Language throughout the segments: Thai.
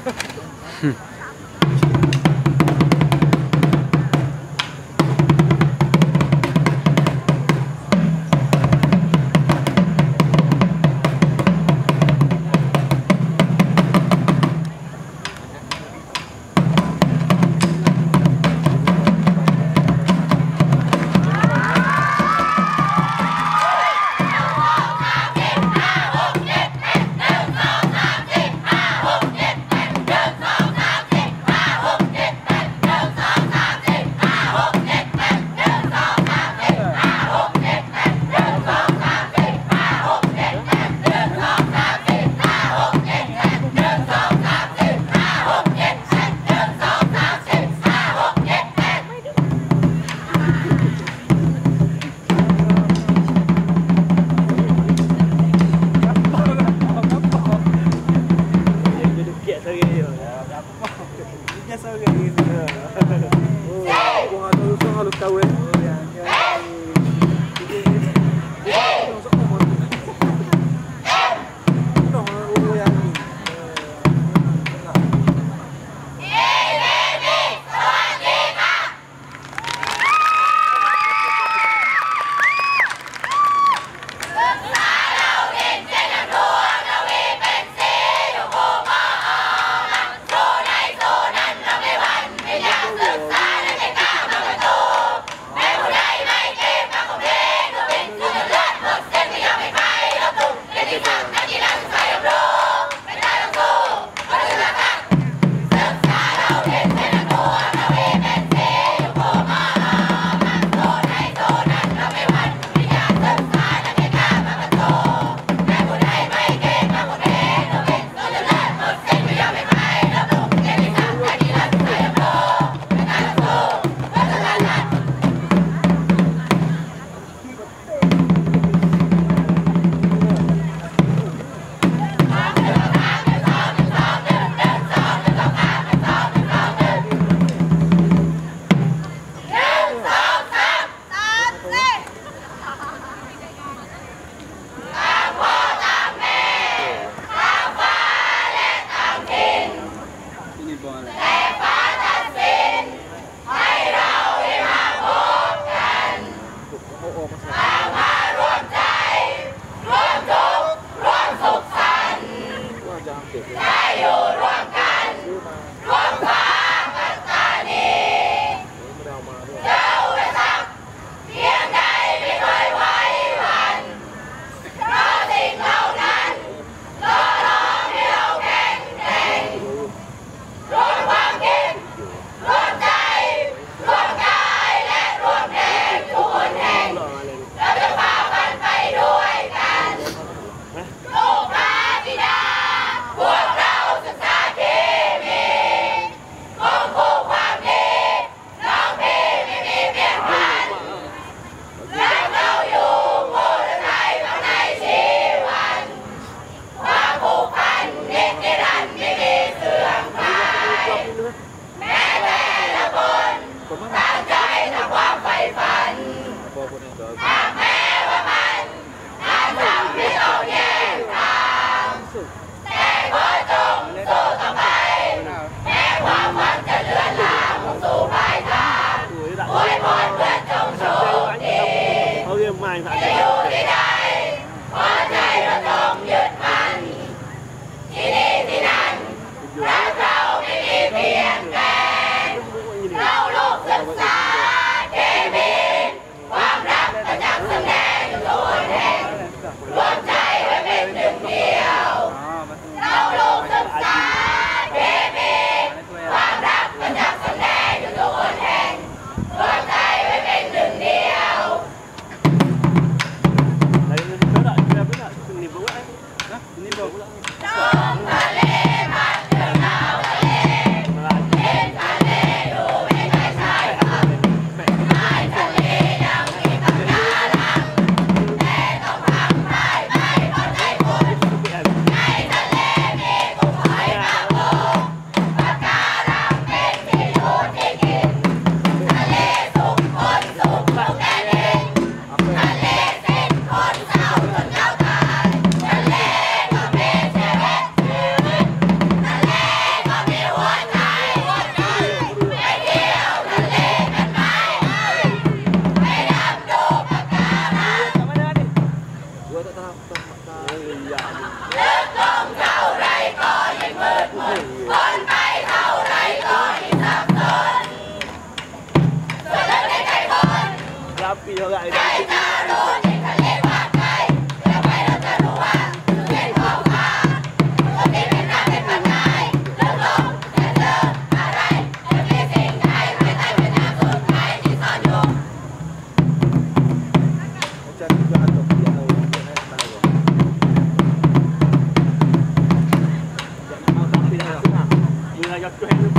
哼哼 คนไปเท่าไรก็ยิ่วรื่จคนรับปีเท่าไรไม่เท่าโดน Hayat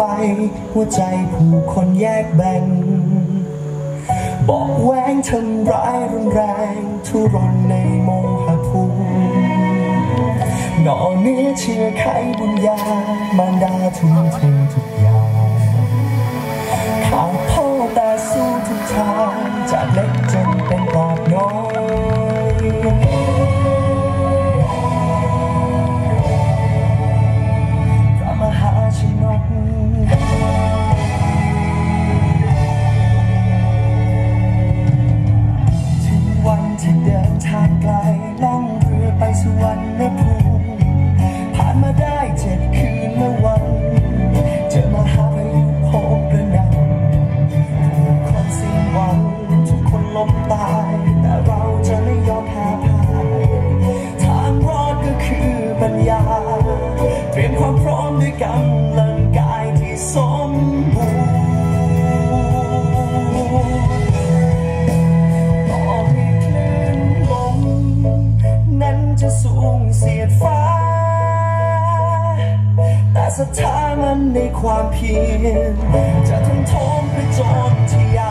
ฟ หัวใจผู้คนแยกแบ่งบอกแหว้งทำร้ายรุนแรงทุรนในโมหะภูมิหนอเนื้อเชื่อไขบุญญามารดาทุ่มเททุกอย่างขาดพ่อแต่สู้ทุกทางจากเล็กจน สมบูรณ์ต่อให้คลื่นลมนั้นจะสูงเสียดฟ้า แต่ศรัทธามันในความเพียรจะทุ่มทมไปจนที่ยา